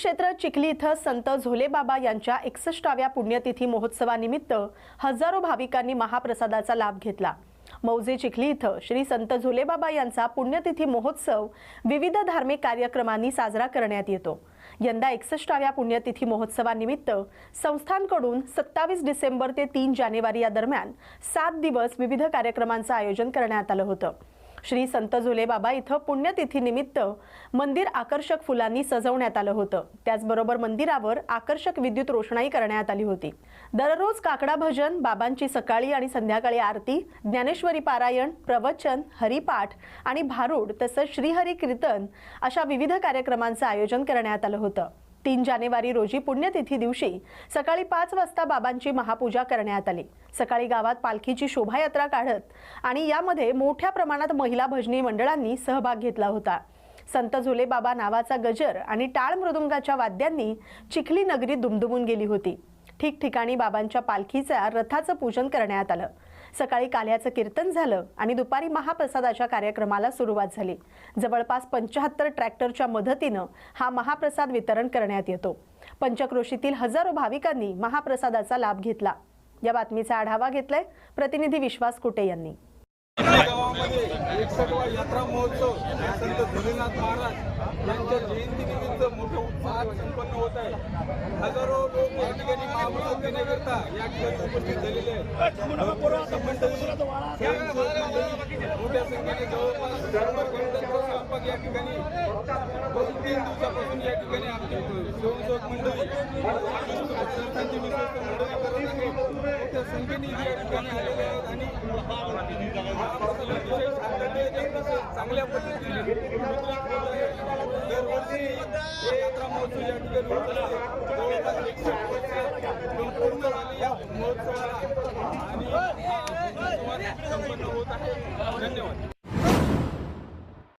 श्रीक्षेत्र चिखली इथं संत झोलेबाबा यांच्या एकसष्टाव्या पुण्यतिथी महोत्सवानिमित्त हजारो भाविकांनी महाप्रसादाचा लाभ घेतला. मौजे चिखली इथं श्री संत झोलेबाबा यांचा पुण्यतिथी महोत्सव विविध धार्मिक कार्यक्रमांनी साजरा करण्यात येतो. यंदा एकसष्टाव्या पुण्यतिथी महोत्सवानिमित्त संस्थांकडून सत्तावीस डिसेंबर ते तीन जानेवारी या दरम्यान सात दिवस विविध कार्यक्रमांचं आयोजन करण्यात आलं होतं. श्री संत झुले बाबा इथं पुण्यतिथीनिमित्त मंदिर आकर्षक फुलांनी सजवण्यात आलं होतं. त्याचबरोबर मंदिरावर आकर्षक विद्युत रोषणाई करण्यात आली होती. दररोज काकडा भजन बाबांची सकाळी आणि संध्याकाळी आरती ज्ञानेश्वरी पारायण प्रवचन हरिपाठ आणि भारूड तसंच श्रीहरी कीर्तन अशा विविध कार्यक्रमांचं आयोजन करण्यात आलं होतं. तीन जानेवारी रोजी पुण्यतिथी दिवशी सकाळी पाच वाजता बाबांची महापूजा करण्यात आली. सकाळी गावात पालखीची शोभायात्रा काढत आणि यामध्ये मोठ्या प्रमाणात महिला भजनी मंडळांनी सहभाग घेतला होता. संत झुले बाबा नावाचा गजर आणि टाळ मृदुंगाच्या वाद्यांनी चिखली नगरी दुमदुमून गेली होती. ठिकठिकाणी बाबांच्या पालखीच्या रथाचं पूजन करण्यात आलं. सकाळी काल्याचं कीर्तन झालं आणि दुपारी महाप्रसादाच्या कार्यक्रमाला सुरुवात झाली. जवळपास पंच्याहत्तर ट्रॅक्टरच्या मदतीनं हा महाप्रसाद वितरण करण्यात येतो. पंचक्रोशीतील हजारो भाविकांनी महाप्रसादाचा लाभ घेतला. या बातमीचा आढावा घेतलाय प्रतिनिधी विश्वास कुटे यांनी. गावामध्ये एकसठवा यात्रा महोत्सव संत भोलेनाथ महाराज यांच्या जयंतीनिमित्त मोठ्या उत्साहात संपन्न होत आहे. हजारो लोक या ठिकाणी महाप्रसाद देण्याकरता या ठिकाणी उपस्थित झालेले आहेत. संबंधित मोठ्या संख्येने जवळपास शंभर घंटांचा स्वयंपाक या ठिकाणी दोन तीन दिवसापासून या ठिकाणी आमची स्वयंसेवक मंडळी संस्थांची विश्वस्त मंडळी मोठ्या संख्येने या ठिकाणी आलेले आहेत आणि अतिशय चांगल्या पद्धतीने दरवर्षी हे यात्रा महोत्सव या ठिकाणी होत असते. जवळपास एकसष्ट वर्ष पूर्ण झाली या महोत्सवाला आणि संपन्न होत आहे. धन्यवाद.